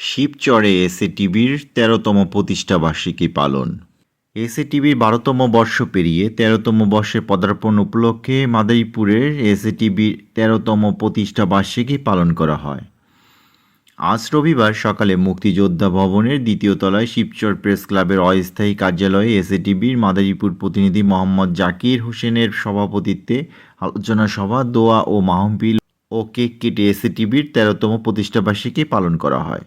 শিবচরে এসএটিভির তেরোতম প্রতিষ্ঠা বার্ষিকী পালন। এসএটিভির বারোতম বর্ষ পেরিয়ে তেরোতম বর্ষে পদার্পণ উপলক্ষে মাদারীপুরের এসএটিভির তেরোতম প্রতিষ্ঠা বার্ষিকী পালন করা হয়। আজ রবিবার সকালে মুক্তিযোদ্ধা ভবনের দ্বিতীয় তলায় শিবচর প্রেস ক্লাবের অস্থায়ী কার্যালয়ে এসএটিভির মাদারীপুর প্রতিনিধি মোহাম্মদ জাকির হোসেনের সভাপতিত্বে আলোচনা সভা, দোয়া ও মাহফিল ও কেক কেটে এসএটিভির তেরোতম প্রতিষ্ঠাবার্ষিকী পালন করা হয়।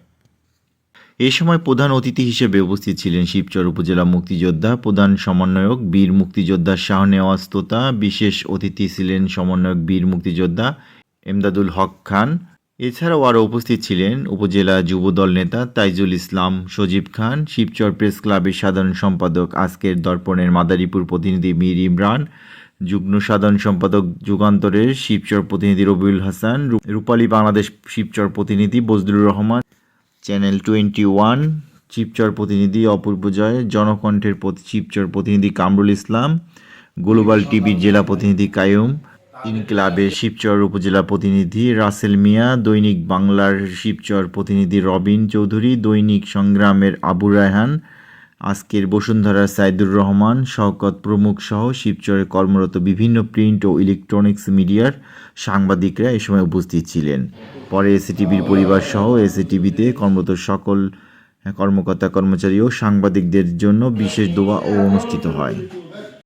এ সময় প্রধান অতিথি হিসেবে উপস্থিত ছিলেন শিবচর উপজেলা মুক্তিযোদ্ধা, প্রধান সমন্বয়ক, বীর মুক্তিযোদ্ধা শাহ নেওয়াজ তোতা, বিশেষ অতিথি ছিলেন সমন্বয়ক, বীর মুক্তিযোদ্ধা এমদাদুল হক খান। এছাড়াও আরও উপস্থিত ছিলেন উপজেলা যুবদল নেতা তাইজুল ইসলাম সজীব খান, শিবচর প্রেস ক্লাবের সাধারণ সম্পাদক আজকের দর্পণের মাদারীপুর প্রতিনিধি মীর ইমরান, যুগ্ম সাধারণ সম্পাদক যুগান্তরের শিবচর প্রতিনিধি রবিউল হাসান রূপালী বাংলাদেশ শিবচর প্রতিনিধি Bazlur Rahman channel twenty one চিপচর প্রতিনিধি অপূর্ব জয় জনকণ্ঠের চিপচর প্রতিনিধি কামরুল ইসলাম গ্লোবাল টিভির জেলা প্রতিনিধি কায়ুম ইনক্লাবের শিবচর উপজেলা প্রতিনিধি রাসেল মিয়া দৈনিক বাংলার শিবচর প্রতিনিধি রবিন চৌধুরী দৈনিক সংগ্রামের আবু রায়হান আজকের বসুন্ধরা সাইদুর রহমান, শওকত প্রমুখ সহ শিবচরে কর্মরত বিভিন্ন প্রিন্ট ও ইলেকট্রনিক্স মিডিয়ার সাংবাদিকরা এ সময় উপস্থিত ছিলেন। পরে এসিটিভির পরিবার সহ এসিটিভিতে কর্মরত সকল কর্মকর্তা কর্মচারী ও সাংবাদিকদের জন্য বিশেষ দোয়া ও অনুষ্ঠিত হয়।